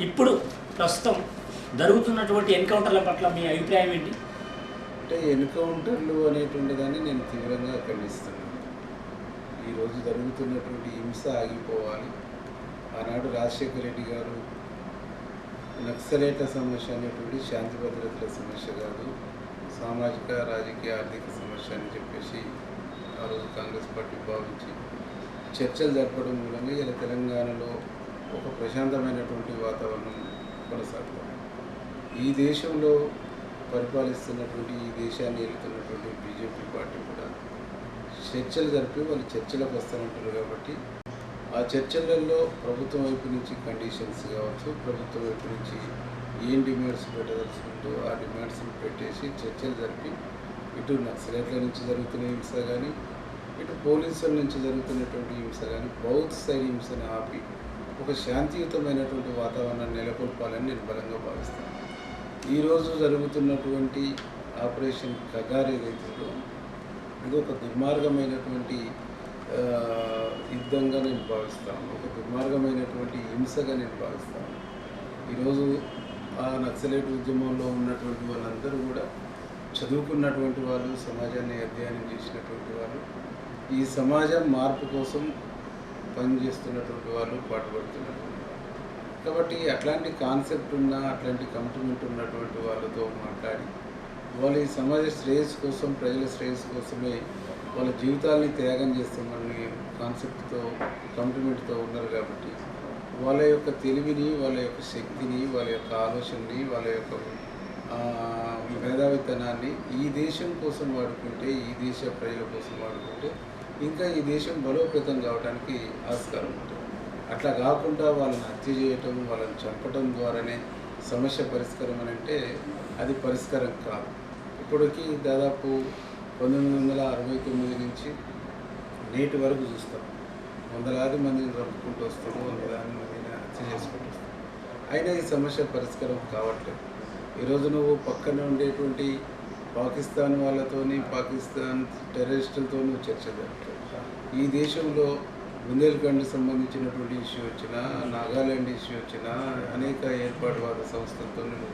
ఇప్పుడు ప్రస్తుతం జరుగుతున్నటువంటి ఎన్కౌంటర్ల పట్ల మీ అభిప్రాయం ఏంటి? అంటే ఎన్కౌంటర్లు అనేటువంటి దాన్ని నేను తీవ్రంగా ఖండిస్తున్నాను. ఈరోజు జరుగుతున్నటువంటి హింస ఆగిపోవాలి. ఆనాడు రాజశేఖర రెడ్డి గారు నక్సలేట్ల సమస్య అనేటువంటి శాంతి భద్రతల సమస్య కాదు సామాజిక రాజకీయ ఆర్థిక సమస్య అని చెప్పేసి ఆ రోజు కాంగ్రెస్ పార్టీ భావించి చర్చలు జరపడం మూలంగా ఇలా తెలంగాణలో ఒక ప్రశాంతమైనటువంటి వాతావరణం కొనసాగుతుంది. ఈ దేశంలో పరిపాలిస్తున్నటువంటి ఈ దేశాన్ని ఏలుతున్నటువంటి బీజేపీ పార్టీ కూడా చర్చలు జరిపి వాళ్ళు చర్చలకు వస్తానంటారు కాబట్టి ఆ చర్చలలో ప్రభుత్వం వైపు నుంచి కండిషన్స్ కావచ్చు ప్రభుత్వం వైపు నుంచి ఏం డిమాండ్స్ పెట్టదలసి ఉందో ఆ డిమాండ్స్ని పెట్టేసి చర్చలు జరిపి ఇటు నక్సలైట్ల నుంచి జరుగుతున్న హింస కానీ ఇటు పోలీసుల నుంచి జరుగుతున్నటువంటి హింస కానీ బౌత్ సైడ్ హింసను ఆపి ఒక శాంతియుతమైనటువంటి వాతావరణాన్ని నెలకొల్పాలని నేను బలంగా భావిస్తాను. ఈరోజు జరుగుతున్నటువంటి ఆపరేషన్ కగార్ ఏదైతుందో ఇది ఒక దుర్మార్గమైనటువంటి యుద్ధంగా నేను భావిస్తాను. ఒక దుర్మార్గమైనటువంటి హింసగా నేను భావిస్తాను. ఈరోజు ఆ నక్సలైట్ ఉద్యమంలో ఉన్నటువంటి వాళ్ళందరూ కూడా చదువుకున్నటువంటి వాళ్ళు సమాజాన్ని అధ్యయనం చేసినటువంటి వాళ్ళు ఈ సమాజం మార్పు కోసం పనిచేస్తున్నటువంటి వాళ్ళు పాటుపడుతున్నటువంటి కాబట్టి అట్లాంటి కాన్సెప్ట్ ఉన్న అట్లాంటి కమిట్మెంట్ ఉన్నటువంటి వాళ్ళతో మాట్లాడి వాళ్ళ ఈ సమాజ శ్రేయస్సు కోసం ప్రజల శ్రేయస్సు కోసమే వాళ్ళ జీవితాల్ని త్యాగం చేస్తామని కాన్సెప్ట్తో కమిట్మెంట్తో ఉన్నారు కాబట్టి వాళ్ళ యొక్క తెలివిని వాళ్ళ యొక్క శక్తిని వాళ్ళ యొక్క ఆలోచనని వాళ్ళ యొక్క మేధావితనాన్ని ఈ దేశం కోసం వాడుకుంటే ఈ దేశ ప్రజల కోసం వాడుకుంటే ఇంకా ఈ దేశం బలోపేతం కావడానికి ఆస్కారం ఉంటుంది. అట్లా కాకుండా వాళ్ళని హత్య చేయటం వాళ్ళని చంపటం ద్వారానే సమస్య పరిష్కారం అని అంటే అది పరిష్కారం కాదు. ఇప్పటికీ దాదాపు పంతొమ్మిది వందల అరవై తొమ్మిది నుంచి నేటి వరకు చూస్తాం. వందలాది మందిని చంపుకుంటూ వస్తాము వందలాది మందిని హత్య చేసుకుంటూ వస్తాం. అయినా ఈ సమస్య పరిష్కారం కావట్లేదు. ఈరోజు నువ్వు పక్కన ఉండేటువంటి పాకిస్తాన్ వాళ్ళతోని పాకిస్తాన్ టెర్రరిస్టులతో చర్చ జరుగుతుంది. ఈ దేశంలో బుందేల్ఖండ్ సంబంధించినటువంటి ఇష్యూ వచ్చినా నాగాలాండ్ ఇష్యూ వచ్చినా అనేక ఏర్పాటువాద సంస్థలతో సంస్థలతోనూ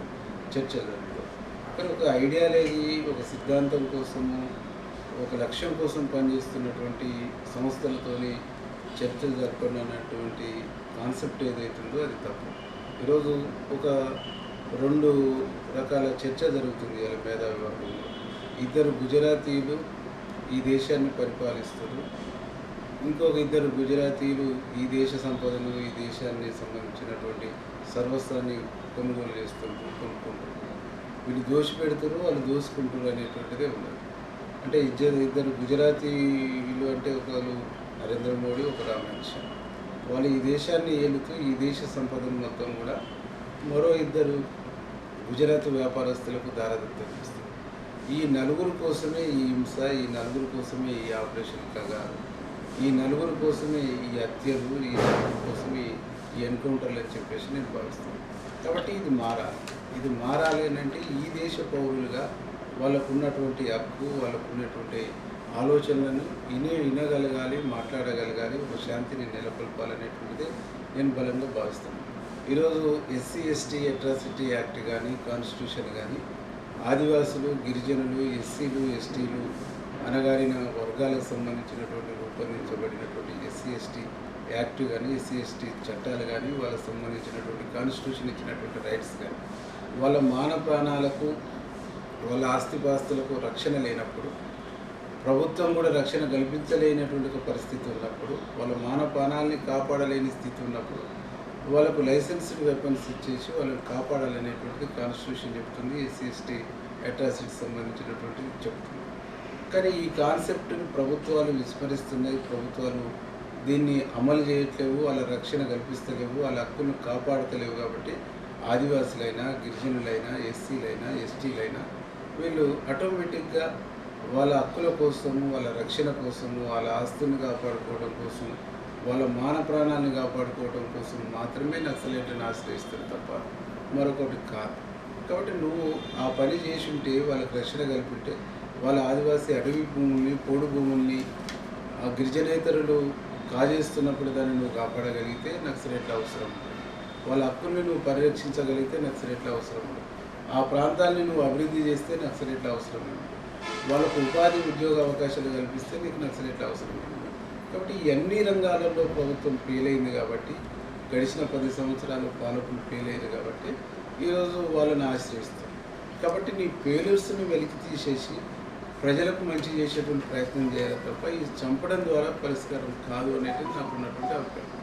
చర్చ జరుగుతుంది. కానీ ఒక ఐడియాలజీ ఒక సిద్ధాంతం కోసము ఒక లక్ష్యం కోసం పనిచేస్తున్నటువంటి సంస్థలతోని చర్చలు జరపడం అన్నటువంటి కాన్సెప్ట్ ఏదైతుందో అది తప్పు. ఈరోజు ఒక రెండు రకాల చర్చ జరుగుతుంది ఇలా మేధావి వర్గంలో ఇద్దరు గుజరాతీలు ఈ దేశాన్ని పరిపాలిస్తారు ఇంకొక ఇద్దరు గుజరాతీలు ఈ దేశ సంపదను ఈ దేశాన్ని సంబంధించినటువంటి సర్వస్వాన్ని కొనుగోలు చేస్తుంటారు కొనుక్కుంటారు వీళ్ళు దోషి పెడతారు వాళ్ళు దోసుకుంటారు అనేటువంటిదే ఉన్నది. అంటే ఇద్దరు ఇద్దరు గుజరాతీలు అంటే ఒకరు నరేంద్ర మోడీ ఒక అమిత్ షా. వాళ్ళు ఈ దేశాన్ని ఏలుతూ ఈ దేశ సంపదను మొత్తం కూడా మరో ఇద్దరు గుజరాత్ వ్యాపారస్తులకు దారదత్తం చేస్తుంది ఈ నలుగురు కోసమే ఈ హింస ఈ నలుగురు కోసమే ఈ ఆపరేషన్ కగారు ఈ నలుగురు కోసమే ఈ హత్యలు ఈ నలుగురు కోసమే ఈ ఎన్కౌంటర్లు అని చెప్పేసి నేను భావిస్తాను కాబట్టి ఇది మారాలి. ఇది మారాలి అంటే ఈ దేశ పౌరులుగా వాళ్ళకు ఉన్నటువంటి హక్కు వాళ్ళకు ఉన్నటువంటి ఆలోచనలను వినే వినగలగాలి మాట్లాడగలగాలి ఒక శాంతిని నెలకొల్పాలనేటువంటిది నేను బలంగా భావిస్తాను ఈరోజు ఎస్సీ ఎస్టీ అట్రాసిటీ యాక్ట్ కానీ కాన్స్టిట్యూషన్ కానీ ఆదివాసులు గిరిజనులు ఎస్సీలు ఎస్టీలు అనగారిన వర్గాలకు సంబంధించినటువంటి రూపొందించబడినటువంటి ఎస్సీ ఎస్టీ యాక్ట్ కానీ ఎస్సీ ఎస్టీ చట్టాలు కానీ వాళ్ళకు సంబంధించినటువంటి కాన్స్టిట్యూషన్ ఇచ్చినటువంటి రైట్స్ కానీ వాళ్ళ మాన ప్రాణాలకు వాళ్ళ ఆస్తిపాస్తులకు రక్షణ లేనప్పుడు ప్రభుత్వం కూడా రక్షణ కల్పించలేనటువంటి ఒక పరిస్థితి ఉన్నప్పుడు వాళ్ళ మాన ప్రాణాలని కాపాడలేని స్థితి ఉన్నప్పుడు వాళ్ళకు లైసెన్స్డ్ వెపన్స్ ఇచ్చేసి వాళ్ళని కాపాడాలనేటువంటిది కాన్స్టిట్యూషన్ చెప్తుంది ఎస్సీ ఎస్టీ అట్రాసిటీకి సంబంధించినటువంటిది చెప్తుంది. కానీ ఈ కాన్సెప్ట్ని ప్రభుత్వాలు విస్మరిస్తున్నాయి ప్రభుత్వాలు దీన్ని అమలు చేయట్లేవు వాళ్ళ రక్షణ కల్పిస్తలేవు వాళ్ళ హక్కును కాపాడతలేవు కాబట్టి ఆదివాసులైనా గిరిజనులైనా ఎస్సీలైనా ఎస్టీలైనా వీళ్ళు ఆటోమేటిక్గా వాళ్ళ హక్కుల కోసము వాళ్ళ రక్షణ కోసము వాళ్ళ ఆస్తుని కాపాడుకోవడం కోసం వాళ్ళ మాన ప్రాణాలను కాపాడుకోవడం కోసం మాత్రమే నక్సలైట్లను ఆశ్రయిస్తారు తప్ప మరొకటి కాదు. కాబట్టి నువ్వు ఆ పని చేసి ఉంటే వాళ్ళకి రక్షణ కల్పింటే వాళ్ళ ఆదివాసీ అడవి భూముల్ని పోడు భూముల్ని ఆ గిరిజనేతరులు కాజేస్తున్నప్పుడు దాన్ని నువ్వు కాపాడగలిగితే నక్సలైట్ల అవసరం వాళ్ళ హక్కుల్ని నువ్వు పరిరక్షించగలిగితే నక్సలెట్ల అవసరం ఆ ప్రాంతాన్ని నువ్వు అభివృద్ధి చేస్తే నక్సలెట్ల అవసరం వాళ్ళకు ఉపాధి ఉద్యోగ అవకాశాలు కల్పిస్తే నీకు నక్సలెట్ల అవసరం ఉంది కాబట్టి ఈ అన్ని రంగాలలో ప్రభుత్వం ఫెయిల్ అయింది కాబట్టి గడిచిన పది సంవత్సరాలు పాలకులు ఫెయిల్ అయ్యారు కాబట్టి ఈరోజు వాళ్ళని ఆశ్రయిస్తారు. కాబట్టి నీ ఫెయిల్యూర్స్ని వెలికి తీసేసి ప్రజలకు మంచి చేసేటువంటి ప్రయత్నం చేయాలి తప్ప ఈ చంపడం ద్వారా పరిష్కారం కాదు అనేది నాకు ఉన్నటువంటి అభిప్రాయం.